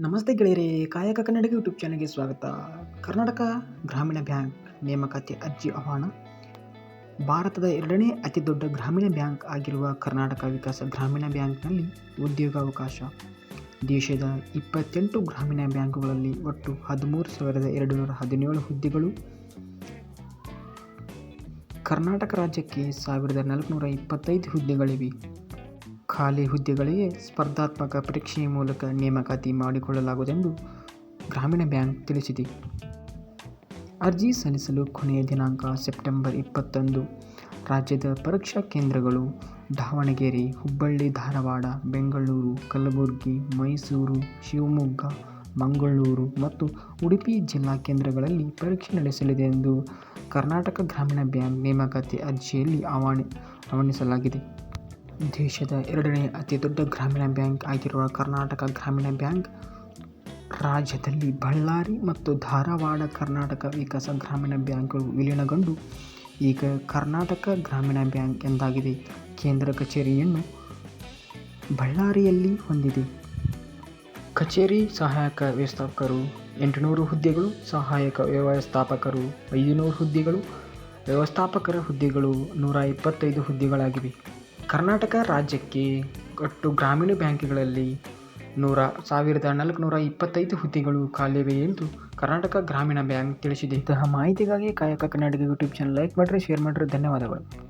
ನಮಸ್ತೆ ಗೆಳೆಯರೇ, ಕಾಯಕ ಕನ್ನಡಿಗ ಯೂಟ್ಯೂಬ್ ಚಾನಲ್ಗೆ ಸ್ವಾಗತ. ಕರ್ನಾಟಕ ಗ್ರಾಮೀಣ ಬ್ಯಾಂಕ್ ನೇಮಕಾತಿ ಅರ್ಜಿ ಆಹ್ವಾನ. ಭಾರತದ ಎರಡನೇ ಅತಿ ದೊಡ್ಡ ಗ್ರಾಮೀಣ ಬ್ಯಾಂಕ್ ಆಗಿರುವ ಕರ್ನಾಟಕ ವಿಕಾಸ ಗ್ರಾಮೀಣ ಬ್ಯಾಂಕ್ನಲ್ಲಿ ಉದ್ಯೋಗಾವಕಾಶ. ದೇಶದ ಇಪ್ಪತ್ತೆಂಟು ಗ್ರಾಮೀಣ ಬ್ಯಾಂಕುಗಳಲ್ಲಿ ಒಟ್ಟು ಹದಿಮೂರು ಸಾವಿರದ ಎರಡು ನೂರ ಹದಿನೇಳು ಹುದ್ದೆಗಳು. ಕರ್ನಾಟಕ ರಾಜ್ಯಕ್ಕೆ ಸಾವಿರದ ನಾಲ್ಕುನೂರ ಇಪ್ಪತ್ತೈದು ಹುದ್ದೆಗಳಿವೆ. ಖಾಲಿ ಹುದ್ದೆಗಳಿಗೆ ಸ್ಪರ್ಧಾತ್ಮಕ ಪರೀಕ್ಷೆಯ ಮೂಲಕ ನೇಮಕಾತಿ ಮಾಡಿಕೊಳ್ಳಲಾಗುವುದೆಂದು ಗ್ರಾಮೀಣ ಬ್ಯಾಂಕ್ ತಿಳಿಸಿದೆ. ಅರ್ಜಿ ಸಲ್ಲಿಸಲು ಕೊನೆಯ ದಿನಾಂಕ ಸೆಪ್ಟೆಂಬರ್ ಇಪ್ಪತ್ತೊಂದು. ರಾಜ್ಯದ ಪರೀಕ್ಷಾ ಕೇಂದ್ರಗಳು ದಾವಣಗೆರೆ, ಹುಬ್ಬಳ್ಳಿ, ಧಾರವಾಡ, ಬೆಂಗಳೂರು, ಕಲಬುರಗಿ, ಮೈಸೂರು, ಶಿವಮೊಗ್ಗ, ಮಂಗಳೂರು ಮತ್ತು ಉಡುಪಿ ಜಿಲ್ಲಾ ಕೇಂದ್ರಗಳಲ್ಲಿ ಪರೀಕ್ಷೆ ನಡೆಸಲಿದೆ ಎಂದು ಕರ್ನಾಟಕ ಗ್ರಾಮೀಣ ಬ್ಯಾಂಕ್ ನೇಮಕಾತಿ ಅರ್ಜಿಯಲ್ಲಿ ಆಹ್ವಾನಿ, ಆಹ್ವಾನಿಸಲಾಗಿದೆ. ದೇಶದ ಎರಡನೇ ಅತಿ ದೊಡ್ಡ ಗ್ರಾಮೀಣ ಬ್ಯಾಂಕ್ ಆಗಿರುವ ಕರ್ನಾಟಕ ಗ್ರಾಮೀಣ ಬ್ಯಾಂಕ್, ರಾಜ್ಯದಲ್ಲಿ ಬಳ್ಳಾರಿ ಮತ್ತು ಧಾರವಾಡ ಕರ್ನಾಟಕ ವಿಕಾಸ ಗ್ರಾಮೀಣ ಬ್ಯಾಂಕ್ಗಳು ವಿಲೀನಗೊಂಡು ಈಗ ಕರ್ನಾಟಕ ಗ್ರಾಮೀಣ ಬ್ಯಾಂಕ್ ಎಂದಾಗಿದೆ. ಕೇಂದ್ರ ಕಚೇರಿಯನ್ನು ಬಳ್ಳಾರಿಯಲ್ಲಿ ಹೊಂದಿದೆ. ಕಚೇರಿ ಸಹಾಯಕ ವ್ಯವಸ್ಥಾಪಕರು ಎಂಟುನೂರು ಹುದ್ದೆಗಳು, ಸಹಾಯಕ ವ್ಯವಸ್ಥಾಪಕರು ಐದುನೂರು ಹುದ್ದೆಗಳು, ವ್ಯವಸ್ಥಾಪಕರ ಹುದ್ದೆಗಳು ನೂರ ಇಪ್ಪತ್ತೈದು ಹುದ್ದೆಗಳಾಗಿವೆ. ಕರ್ನಾಟಕ ರಾಜ್ಯಕ್ಕೆ ಒಟ್ಟು ಗ್ರಾಮೀಣ ಬ್ಯಾಂಕ್ಗಳಲ್ಲಿ ನೂರ ಸಾವಿರದ ನಾಲ್ಕುನೂರ ಇಪ್ಪತ್ತೈದು ಹುದ್ದೆಗಳು ಖಾಲಿವೆ ಎಂದು ಕರ್ನಾಟಕ ಗ್ರಾಮೀಣ ಬ್ಯಾಂಕ್ ತಿಳಿಸಿದೆ. ಇಂತಹ ಮಾಹಿತಿಗಾಗಿ Kayaka Kannadiga YouTube channel like ಮಾಡಿರಿ, ಶೇರ್ ಮಾಡಿರಿ, ಧನ್ಯವಾದಗಳು.